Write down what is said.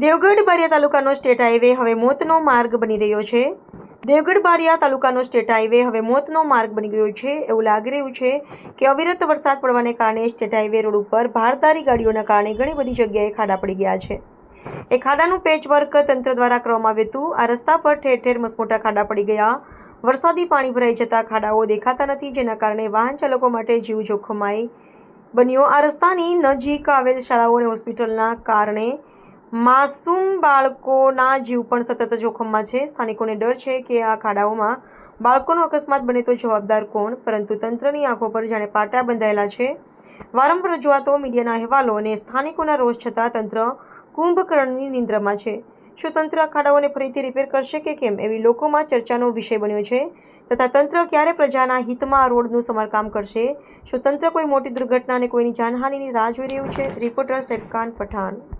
દેવગઢ બારિયા તાલુકાનો state highway હવે મોતનો માર્ગ બની રહ્યો છે. દેવગઢ બારિયા તાલુકાનો સ્ટેટ હાઈવે હવે મોતનો માર્ગ બની ગયો છે. એવું લાગી રહ્યું છે કે અવિરત વરસાદ પડવાને કારણે સ્ટેટ હાઈવે રોડ ઉપર ભારદારી ગાડીઓના કારણે ઘણી બધી જગ્યાએ ખાડા પડી ગયા છે. એ ખાડાનું પેચવર્ક તંત્ર દ્વારા કરવામાં આવ્યું હતું. આ રસ્તા પર ઠેર ઠેર મસમોટા ખાડા પડી ગયા. વરસાદી પાણી ભરાઈ જતા ખાડાઓ દેખાતા નથી, જેના કારણે વાહન ચાલકો માટે જીવ જોખમાય બન્યો. આ રસ્તાની નજીક આવેલ શાળાઓ અને હોસ્પિટલના કારણે માસૂમ બાળકોના જીવ પણ સતત જોખમમાં છે. સ્થાનિકોને ડર છે કે આ ખાડાઓમાં બાળકોનો અકસ્માત બને તો જવાબદાર કોણ? પરંતુ તંત્રની આંખો પર જાણે પાટા બંધાયેલા છે. વારંવાર રજૂઆતો, મીડિયાના અહેવાલો અને સ્થાનિકોના રોષ છતાં તંત્ર કુંભકર્ણની નિંદ્રામાં છે. શું તંત્ર આ ખાડાઓને ફરીથી રિપેર કરશે કે કેમ? એવી લોકોમાં ચર્ચાનો વિષય બન્યો છે. તથા તંત્ર ક્યારે પ્રજાના હિતમાં આ રોડનું સમારકામ કરશે? શું તંત્ર કોઈ મોટી દુર્ઘટના અને કોઈની જાનહાનિની રાહ જોઈ રહ્યું છે? રિપોર્ટર શૈફખાન પઠાણ.